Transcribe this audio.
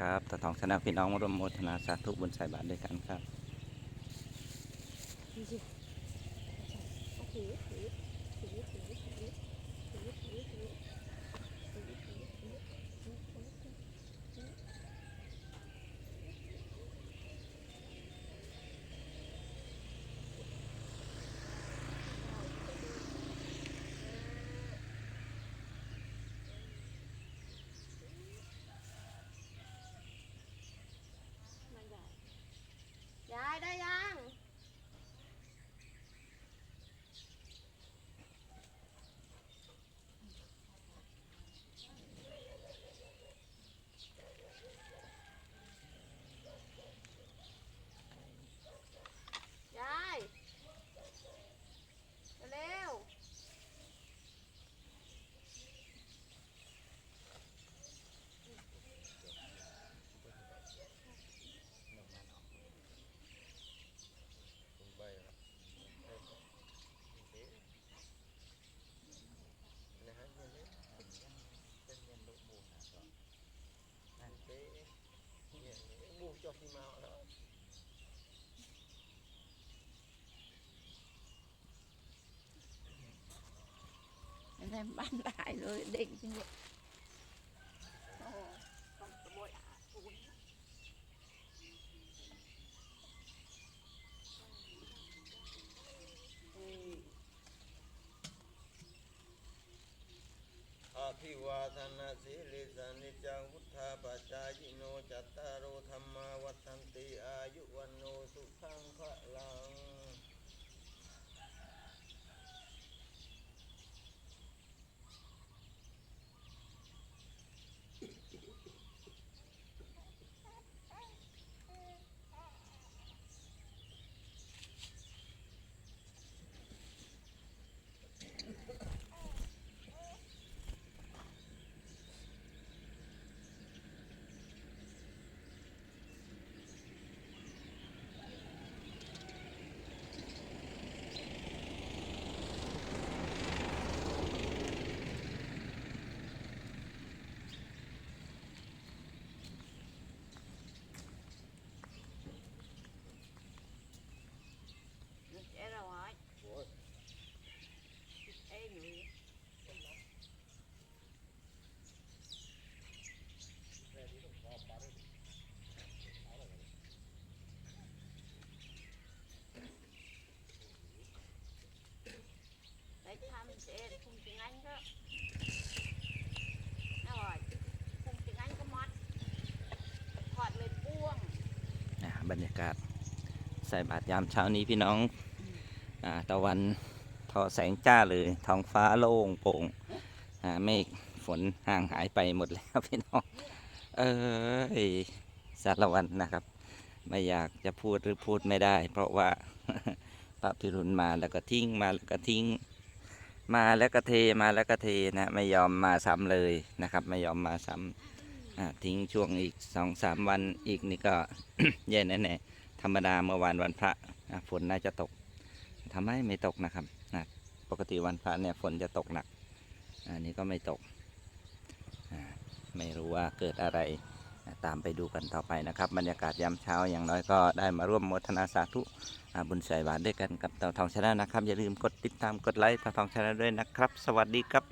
ครับตาทองชนะพี่น้องมาร่วมโมทนาสาธุบุญใส่บาตรด้วยกันครับ cho khi mà họ đã. Em bán lại rồi định chứ ิวาทนาสิลิสานิจังพุทธาปัจจายโนจัตตารโธรรมาวัฏันติอายุวันโนสุขังพระลัง เจ๊เราไว้ โอ้ย เอ้ยหนู Đấy thăm sẽ không tiếng Anh đó Nó rồi Không tiếng Anh có mắt Thoạt lên buông อ่าบรรยากาศ ใส่บาตรยามเช้านี้พี่น้องอาตะวันทอแสงจ้าเลยท้องฟ้าโล่งโปร่งอ่าเมฆฝนห่างหายไปหมดแล้วพี่น้อง เอ้ยสารวันนะครับ ไม่อยากจะพูดหรือพูดไม่ได้ เพราะว่าพระพิรุณมาแล้วก็ทิ้งมาแล้วก็ทิ้ง มาแล้วก็เทมาแล้วก็เทนะไม่ยอมมาซ้ำเลยนะครับ ไม่ยอมมาซ้ำอ่าทิ้งช่วงอีกสองสามวันอีกนี่ก็แย่แน่ๆ ธรรมดาเมื่อวานวันพระฝนน่าจะตกทำไมไม่ตกนะครับนะปกติวันพระเนี่ยฝนจะตกหนัก อันนี้ก็ไม่ตก ไม่รู้ว่าเกิดอะไรตามไปดูกันต่อไปนะครับ บรรยากาศยามเช้าอย่างน้อยก็ได้มาร่วมโมทนาสาธุบุญใส่บาตรด้วยกันกับเต่าทองชนะนะครับ อย่าลืมกดติดตามกดไลค์เต่าทองชนะด้วยนะครับ สวัสดีครับ